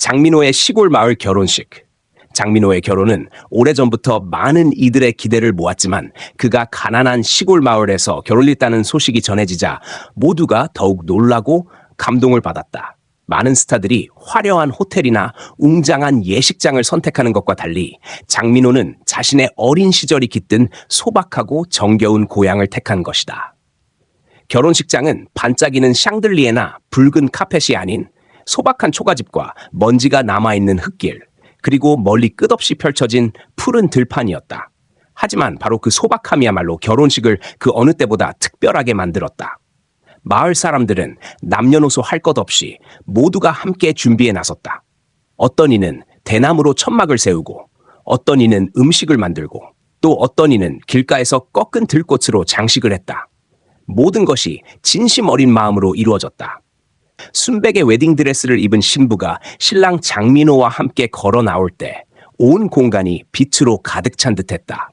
장민호의 시골 마을 결혼식. 장민호의 결혼은 오래전부터 많은 이들의 기대를 모았지만 그가 가난한 시골 마을에서 결혼했다는 소식이 전해지자 모두가 더욱 놀라고 감동을 받았다. 많은 스타들이 화려한 호텔이나 웅장한 예식장을 선택하는 것과 달리 장민호는 자신의 어린 시절이 깃든 소박하고 정겨운 고향을 택한 것이다. 결혼식장은 반짝이는 샹들리에나 붉은 카펫이 아닌 소박한 초가집과 먼지가 남아있는 흙길, 그리고 멀리 끝없이 펼쳐진 푸른 들판이었다. 하지만 바로 그 소박함이야말로 결혼식을 그 어느 때보다 특별하게 만들었다. 마을 사람들은 남녀노소 할 것 없이 모두가 함께 준비에 나섰다. 어떤 이는 대나무로 천막을 세우고, 어떤 이는 음식을 만들고, 또 어떤 이는 길가에서 꺾은 들꽃으로 장식을 했다. 모든 것이 진심 어린 마음으로 이루어졌다. 순백의 웨딩드레스를 입은 신부가 신랑 장민호와 함께 걸어 나올 때 온 공간이 빛으로 가득 찬 듯했다.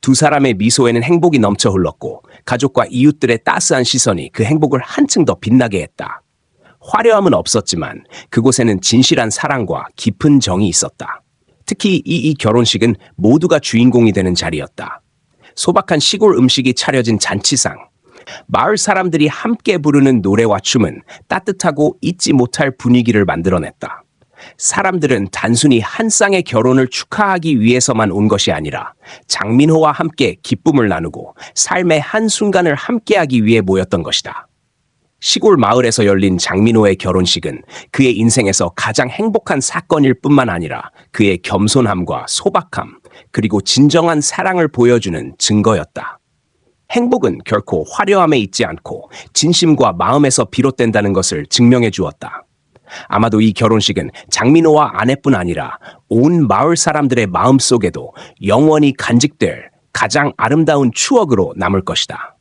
두 사람의 미소에는 행복이 넘쳐 흘렀고 가족과 이웃들의 따스한 시선이 그 행복을 한층 더 빛나게 했다. 화려함은 없었지만 그곳에는 진실한 사랑과 깊은 정이 있었다. 특히 이, 이 결혼식은 모두가 주인공이 되는 자리였다. 소박한 시골 음식이 차려진 잔치상, 마을 사람들이 함께 부르는 노래와 춤은 따뜻하고 잊지 못할 분위기를 만들어냈다. 사람들은 단순히 한 쌍의 결혼을 축하하기 위해서만 온 것이 아니라 장민호와 함께 기쁨을 나누고 삶의 한 순간을 함께하기 위해 모였던 것이다. 시골 마을에서 열린 장민호의 결혼식은 그의 인생에서 가장 행복한 사건일 뿐만 아니라 그의 겸손함과 소박함, 그리고 진정한 사랑을 보여주는 증거였다. 행복은 결코 화려함에 있지 않고 진심과 마음에서 비롯된다는 것을 증명해 주었다. 아마도 이 결혼식은 장민호와 아내뿐 아니라 온 마을 사람들의 마음 속에도 영원히 간직될 가장 아름다운 추억으로 남을 것이다.